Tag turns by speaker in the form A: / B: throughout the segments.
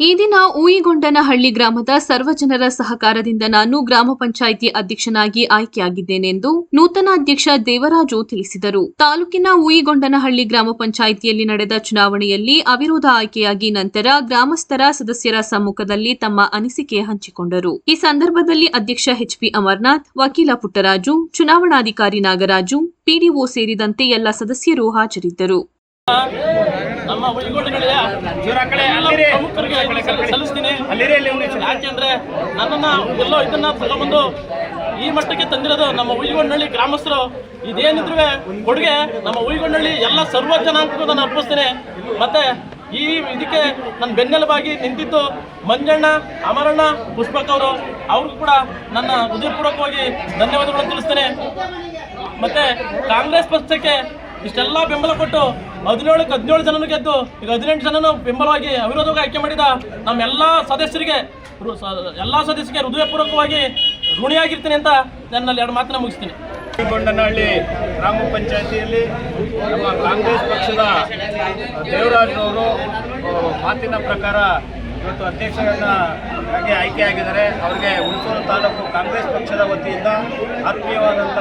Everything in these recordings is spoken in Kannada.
A: ಈ ದಿನ ಊಯಿಗೊಂಡನಹಳ್ಳಿ ಗ್ರಾಮದ ಸರ್ವಜನರ ಸಹಕಾರದಿಂದ ನಾನು ಗ್ರಾಮ ಪಂಚಾಯಿತಿ ಅಧ್ಯಕ್ಷನಾಗಿ ಆಯ್ಕೆಯಾಗಿದ್ದೇನೆಂದು ನೂತನ ಅಧ್ಯಕ್ಷ ದೇವರಾಜು ತಿಳಿಸಿದರು. ತಾಲೂಕಿನ ಊಯಿಗೊಂಡನಹಳ್ಳಿ ಗ್ರಾಮ ಪಂಚಾಯಿತಿಯಲ್ಲಿ ನಡೆದ ಚುನಾವಣೆಯಲ್ಲಿ ಅವಿರೋಧ ಆಯ್ಕೆಯಾಗಿ ನಂತರ ಗ್ರಾಮಸ್ಥರ ಸದಸ್ಯರ ಸಮ್ಮುಖದಲ್ಲಿ ತಮ್ಮ ಅನಿಸಿಕೆ ಹಂಚಿಕೊಂಡರು. ಈ ಸಂದರ್ಭದಲ್ಲಿ ಅಧ್ಯಕ್ಷ ಎಚ್ಪಿ ಅಮರ್ನಾಥ್, ವಕೀಲ ಪುಟ್ಟರಾಜು, ಚುನಾವಣಾಧಿಕಾರಿ ನಾಗರಾಜು, ಪಿಡಿಒ ಸೇರಿದಂತೆ ಎಲ್ಲ ಸದಸ್ಯರು ಹಾಜರಿದ್ದರು.
B: ನಮ್ಮ ಪ್ರಮುಖರಿಗೆ ಸಲ್ಲಿಸ್ತೀನಿ. ಯಾಕೆಂದ್ರೆ ನನ್ನನ್ನ ಎಲ್ಲೋ ಇದನ್ನ ತಗೊಂಡ್ಬಂದು ಈ ಮಟ್ಟಕ್ಕೆ ತಂದಿರೋದು ನಮ್ಮ ಉಯ್ಗೊಂಡಳ್ಳಿ ಗ್ರಾಮಸ್ಥರು. ಇದೇನಿದ್ರು ಕೊಡುಗೆ ನಮ್ಮ ಉಯ್ಗೊಂಡಳ್ಳಿ ಎಲ್ಲ ಸರ್ವ ಜನಾಂಗಕ್ಕೂ ನಾನು ಅರ್ಪಿಸ್ತೇನೆ. ಮತ್ತೆ ಈ ಇದಕ್ಕೆ ನನ್ನ ಬೆನ್ನೆಲುಬಾಗಿ ನಿಂತಿದ್ದು ಮಂಜಣ್ಣ ಅಮರಣ್ಣ ಪುಷ್ಪಕ್ ಅವರು. ಅವ್ರಿಗೂ ಕೂಡ ನನ್ನ ಹೃದಯಪೂರ್ವಕವಾಗಿ ಧನ್ಯವಾದಗಳನ್ನು ತಿಳಿಸ್ತೇನೆ. ಮತ್ತೆ ಕಾಂಗ್ರೆಸ್ ಪಕ್ಷಕ್ಕೆ ಇಷ್ಟೆಲ್ಲ ಬೆಂಬಲ ಕೊಟ್ಟು ಹದಿನೇಳಕ್ಕೆ ಹದಿನೇಳು ಜನನು ಗೆದ್ದು ಈಗ ಹದಿನೆಂಟು ಜನನು ಬೆಂಬಲವಾಗಿ ಅವಿರೋಧವಾಗಿ ಆಯ್ಕೆ ಮಾಡಿದ ನಮ್ಮೆಲ್ಲ ಸದಸ್ಯರಿಗೆ ಎಲ್ಲ ಸದಸ್ಯರಿಗೆ ಹೃದಯಪೂರ್ವಕವಾಗಿ ಋಣಿಯಾಗಿರ್ತೀನಿ ಅಂತ ನನ್ನಲ್ಲಿ ಎರಡು ಮಾತನ್ನ ಮುಗಿಸ್ತೀನಿ.
C: ಗೊಂಡನಹಳ್ಳಿ ಗ್ರಾಮ ಪಂಚಾಯಿತಿಯಲ್ಲಿ ನಮ್ಮ ಕಾಂಗ್ರೆಸ್ ಪಕ್ಷದ ದೇವರಾಜ್ರವರು ಮಾತಿನ ಪ್ರಕಾರ ಇವತ್ತು ಅಧ್ಯಕ್ಷರನ್ನ ಆಯ್ಕೆ ಆಯ್ಕೆಯಾಗಿದ್ದಾರೆ ಅವರಿಗೆ ಹುಣಸೂರು ತಾಲೂಕು ಕಾಂಗ್ರೆಸ್ ಪಕ್ಷದ ವತಿಯಿಂದ ಆತ್ಮೀಯವಾದಂಥ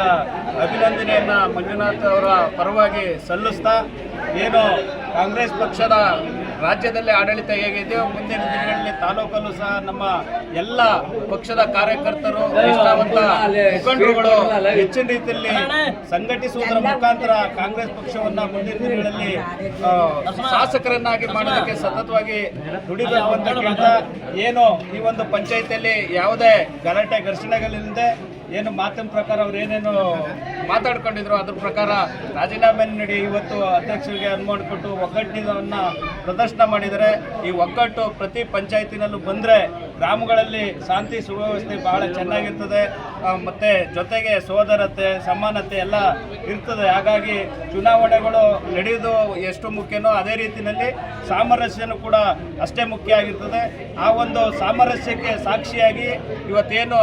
C: ಅಭಿನಂದನೆಯನ್ನು ಮಂಜುನಾಥ್ ಅವರ ಪರವಾಗಿ ಸಲ್ಲಿಸ್ತಾ ಏನು ಕಾಂಗ್ರೆಸ್ ಪಕ್ಷದ ರಾಜ್ಯದಲ್ಲಿ ಆಡಳಿತ ಹೇಗಿದೆಯೋ ಮುಂದಿನ ದಿನಗಳಲ್ಲಿ ತಾಲೂಕಲ್ಲೂ ಸಹ ನಮ್ಮ ಎಲ್ಲ ಪಕ್ಷದ ಕಾರ್ಯಕರ್ತರು ಮುಖಂಡರುಗಳು ಹೆಚ್ಚಿನ ರೀತಿಯಲ್ಲಿ ಸಂಘಟಿಸುವುದರ ಮುಖಾಂತರ ಕಾಂಗ್ರೆಸ್ ಪಕ್ಷವನ್ನ ಮುಂದಿನ ದಿನಗಳಲ್ಲಿ ಶಾಸಕರನ್ನಾಗಿ ಮಾಡೋದಕ್ಕೆ ಸತತವಾಗಿ ದುಡಿಬೇಕು ಏನು ಈ ಒಂದು ಪಂಚಾಯತಿಯಲ್ಲಿ ಯಾವುದೇ ಗಲಾಟೆ ಘರ್ಷಣೆಗಳಿಲ್ಲದೆ ಏನು ಮಾತಿನ ಪ್ರಕಾರ ಅವ್ರು ಏನೇನು ಮಾತಾಡ್ಕೊಂಡಿದ್ರು, ಅದ್ರ ಪ್ರಕಾರ ರಾಜೀನಾಮೆ ನೀಡಿ ಇವತ್ತು ಅಧ್ಯಕ್ಷರಿಗೆ ಅನುಮಾನ ಕೊಟ್ಟು ಒಗ್ಗಟ್ಟಿನ ಪ್ರದರ್ಶನ ಮಾಡಿದರೆ ಈ ಒಗ್ಗಟ್ಟು ಪ್ರತಿ ಪಂಚಾಯತಿನಲ್ಲೂ ಬಂದರೆ ಗ್ರಾಮಗಳಲ್ಲಿ ಶಾಂತಿ ಸುವ್ಯವಸ್ಥೆ ಬಹಳ ಚೆನ್ನಾಗಿರ್ತದೆ. ಮತ್ತು ಜೊತೆಗೆ ಸೋದರತೆ, ಸಮಾನತೆ ಎಲ್ಲ ಇರ್ತದೆ. ಹಾಗಾಗಿ ಚುನಾವಣೆಗಳು ನಡೆಯೋದು ಎಷ್ಟು ಮುಖ್ಯನೋ ಅದೇ ರೀತಿಯಲ್ಲಿ ಸಾಮರಸ್ಯನೂ ಕೂಡ ಅಷ್ಟೇ ಮುಖ್ಯ ಆಗಿರ್ತದೆ. ಆ ಒಂದು ಸಾಮರಸ್ಯಕ್ಕೆ ಸಾಕ್ಷಿಯಾಗಿ ಇವತ್ತೇನು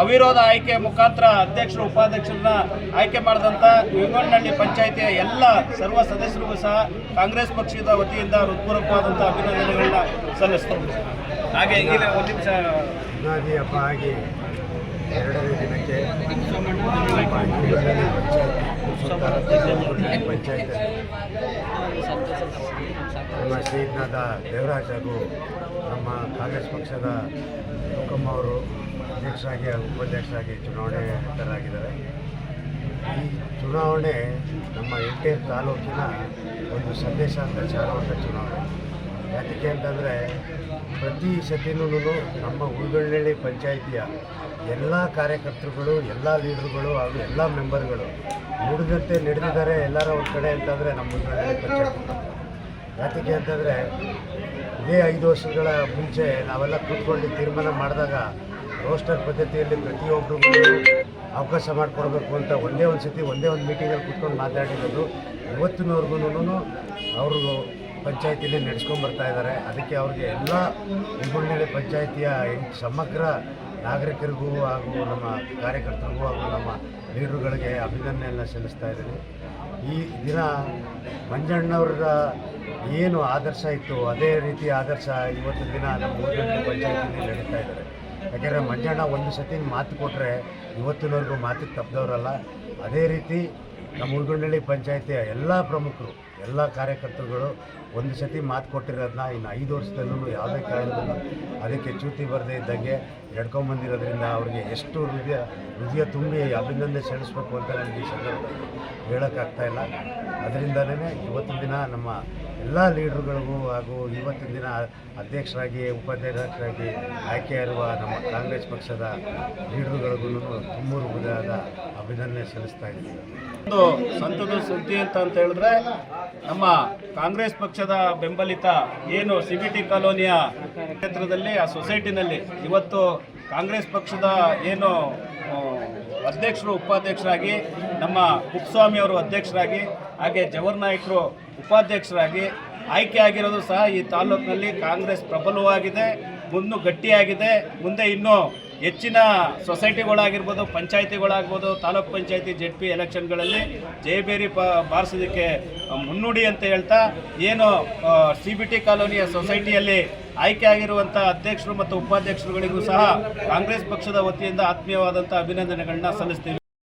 C: ಅವಿರೋಧ ಆಯ್ಕೆ ಮುಖಾಂತರ ಅಧ್ಯಕ್ಷರು, ಉಪಾಧ್ಯಕ್ಷರನ್ನ ಆಯ್ಕೆ ಮಾಡಿದಂಥ ವಿಂಗಣ್ಣಹಳ್ಳಿ ಪಂಚಾಯಿತಿಯ ಎಲ್ಲ ಸರ್ವ ಸದಸ್ಯರಿಗೂ ಸಹ ಕಾಂಗ್ರೆಸ್ ಪಕ್ಷದ ವತಿಯಿಂದ ಹೃತ್ಪೂರ್ವಕವಾದಂಥ ಅಭಿನಂದನೆಗಳನ್ನ ಸಲ್ಲಿಸ್ತಾರೆ ಹಾಗೆ ಒಂದು ನಿಮಿಷ.
D: ಯುಗಾದಿ ಹಬ್ಬ ಆಗಿ ಎರಡನೇ ದಿನಕ್ಕೆ ನಮ್ಮ ಶ್ರೀನಾಥ ದೇವರಾಜ್ ಹಾಗೂ ನಮ್ಮ ಕಾಂಗ್ರೆಸ್ ಪಕ್ಷದ ಹುಕಮ್ಮ ಅವರು ಅಧ್ಯಕ್ಷರಾಗಿ ಉಪಾಧ್ಯಕ್ಷರಾಗಿ ಚುನಾವಣೆತರಾಗಿದ್ದಾರೆ ಈ ಚುನಾವಣೆ ನಮ್ಮ ಎಂಟೇರ್ ತಾಲೂಕಿನ ಒಂದು ಸಂದೇಶ ಅಂತ ಚುನಾವಣೆ. ಯಾಕೆ ಅಂತಂದರೆ ಪ್ರತಿ ಸತಿನೂ ನಮ್ಮ ಉಳ್ಗಳ್ಳಿ ಪಂಚಾಯಿತಿಯ ಎಲ್ಲ ಕಾರ್ಯಕರ್ತರುಗಳು, ಎಲ್ಲ ಲೀಡರ್ಗಳು ಹಾಗೂ ಎಲ್ಲ ಮೆಂಬರ್ಗಳು ನುಡಿದಂತೆ ನಡೆದಿದ್ದಾರೆ. ಎಲ್ಲರ ಒಂದು ಕಡೆ ಅಂತಂದರೆ ನಮ್ಮ ಉಳ್ಗಳ್ಳಿ ಪಂಚಾಯಿತಿ. ಯಾತಕ್ಕೆ ಅಂತಂದರೆ ಇದೇ ಐದು ವರ್ಷಗಳ ಮುಂಚೆ ನಾವೆಲ್ಲ ಕೂತ್ಕೊಂಡು ತೀರ್ಮಾನ ಮಾಡಿದಾಗ ರೋಸ್ಟರ್ ಪದ್ಧತಿಯಲ್ಲಿ ಪ್ರತಿಯೊಬ್ಬರಿಗೂ ಅವಕಾಶ ಮಾಡಿಕೊಡ್ಬೇಕು ಅಂತ ಒಂದೇ ಒಂದು ಸತಿ ಒಂದೇ ಒಂದು ಮೀಟಿಂಗಲ್ಲಿ ಕೂತ್ಕೊಂಡು ಮಾತಾಡಿರೋದು. ಇವತ್ತಿನವರೆಗೂ ಅವರು ಪಂಚಾಯತಿಲಿ ನಡೆಸ್ಕೊಂಡು ಬರ್ತಾ ಇದ್ದಾರೆ ಅದಕ್ಕೆ ಅವ್ರಿಗೆ ಎಲ್ಲ ಉಳ್ಗುಳ್ಳಿ ಪಂಚಾಯತಿಯ ಸಮಗ್ರ ನಾಗರಿಕರಿಗೂ ಹಾಗೂ ನಮ್ಮ ಕಾರ್ಯಕರ್ತರಿಗೂ ಹಾಗೂ ನಮ್ಮ ಲೀಡ್ರುಗಳಿಗೆ ಅಭಿನಂದನೆಯನ್ನು ಸಲ್ಲಿಸ್ತಾ ಇದ್ದೀನಿ. ಈ ದಿನ ಮಂಜಣ್ಣವರ ಏನು ಆದರ್ಶ ಇತ್ತು, ಅದೇ ರೀತಿ ಆದರ್ಶ ಇವತ್ತು ದಿನ ನಮ್ಮ ಊರಿನಲ್ಲಿ ಪಂಚಾಯತಿಯಲ್ಲಿ ನಡೀತಾ ಇದ್ದಾರೆ ಯಾಕೆಂದರೆ ಮಂಜಣ್ಣ ಒಂದು ಸತಿ ಮಾತು ಕೊಟ್ಟರೆ ಇವತ್ತಿನವರೆಗೂ ಮಾತಿಗೆ ತಪ್ಪದವರಲ್ಲ. ಅದೇ ರೀತಿ ನಮ್ಮ ಉಳ್ಗೊಂಡಳ್ಳಿ ಪಂಚಾಯತಿಯ ಎಲ್ಲ ಪ್ರಮುಖರು ಎಲ್ಲ ಕಾರ್ಯಕರ್ತರುಗಳು ಒಂದು ಸತಿ ಮಾತು ಕೊಟ್ಟಿರೋದನ್ನ ಇನ್ನು ಐದು ವರ್ಷದಲ್ಲೂ ಯಾವುದೇ ಕಾರಣದಲ್ಲೂ ಅದಕ್ಕೆ ಚ್ಯುತಿ ಬರದೇ ಇದ್ದಂಗೆ ಎಡ್ಕೊಂಬಂದಿರೋದ್ರಿಂದ ಅವ್ರಿಗೆ ಎಷ್ಟು ಹೃದಯ ಹೃದಯ ತುಂಬಿ ಅಭಿನಂದನೆ ಸಲ್ಲಿಸಬೇಕು ಅಂತ ನನಗೆ ಈ ಸಂದರ್ಭದಲ್ಲಿ ಹೇಳೋಕ್ಕಾಗ್ತಾ ಇಲ್ಲ. ಅದರಿಂದಲೇ ಇವತ್ತಿನ ದಿನ ನಮ್ಮ ಎಲ್ಲ ಲೀಡ್ರುಗಳಿಗೂ ಹಾಗೂ ಇವತ್ತಿನ ದಿನ ಅಧ್ಯಕ್ಷರಾಗಿ, ಉಪಾಧ್ಯಕ್ಷರಾಗಿ ಆಯ್ಕೆಯಾಗಿರುವ ನಮ್ಮ ಕಾಂಗ್ರೆಸ್ ಪಕ್ಷದ ಲೀಡ್ರುಗಳಿಗೂ ತುಂಬ ಹೃದಯದ ಅಭಿನಂದನೆ ಸಲ್ಲಿಸ್ತಾ ಇದ್ದೀವಿ
C: ಒಂದು ಸಂತದ ಸುದ್ದಿ ಅಂತ ಅಂತ ಹೇಳಿದ್ರೆ ನಮ್ಮ ಕಾಂಗ್ರೆಸ್ ಪಕ್ಷದ ಬೆಂಬಲಿತ ಏನು ಸಿಬಿಟಿ ಟಿ ಕಾಲೋನಿಯ ಕ್ಷೇತ್ರದಲ್ಲಿ, ಆ ಸೊಸೈಟಿನಲ್ಲಿ ಇವತ್ತು ಕಾಂಗ್ರೆಸ್ ಪಕ್ಷದ ಏನು ಅಧ್ಯಕ್ಷರು, ಉಪಾಧ್ಯಕ್ಷರಾಗಿ, ನಮ್ಮ ಕುಪ್ಸ್ವಾಮಿ ಅವರು ಅಧ್ಯಕ್ಷರಾಗಿ, ಹಾಗೆ ಜವಹರ್ ನಾಯ್ಕರು ಉಪಾಧ್ಯಕ್ಷರಾಗಿ ಆಯ್ಕೆ ಆಗಿರೋದು ಸಹ ಈ ತಾಲೂಕಿನಲ್ಲಿ ಕಾಂಗ್ರೆಸ್ ಪ್ರಬಲವಾಗಿದೆ ಮುನ್ನು ಗಟ್ಟಿಯಾಗಿದೆ, ಮುಂದೆ ಇನ್ನೂ ಹೆಚ್ಚಿನ ಸೊಸೈಟಿಗಳಾಗಿರ್ಬೋದು, ಪಂಚಾಯಿತಿಗಳಾಗ್ಬೋದು, ತಾಲೂಕ್ ಪಂಚಾಯತಿ, ಜೆಡ್ ಪಿ ಎಲೆಕ್ಷನ್ಗಳಲ್ಲಿ ಜಯಬೇರಿ ಪ ಬಾರಿಸೋದಕ್ಕೆ ಮುನ್ನುಡಿ ಅಂತ ಹೇಳ್ತಾ, ಏನು ಸಿ ಬಿ ಟಿ ಕಾಲೋನಿಯ ಸೊಸೈಟಿಯಲ್ಲಿ ಆಯ್ಕೆ ಆಗಿರುವಂಥ ಅಧ್ಯಕ್ಷರು ಮತ್ತು ಉಪಾಧ್ಯಕ್ಷರುಗಳಿಗೂ ಸಹ ಕಾಂಗ್ರೆಸ್ ಪಕ್ಷದ ವತಿಯಿಂದ ಆತ್ಮೀಯವಾದಂಥ ಅಭಿನಂದನೆಗಳನ್ನ ಸಲ್ಲಿಸ್ತೀವಿ.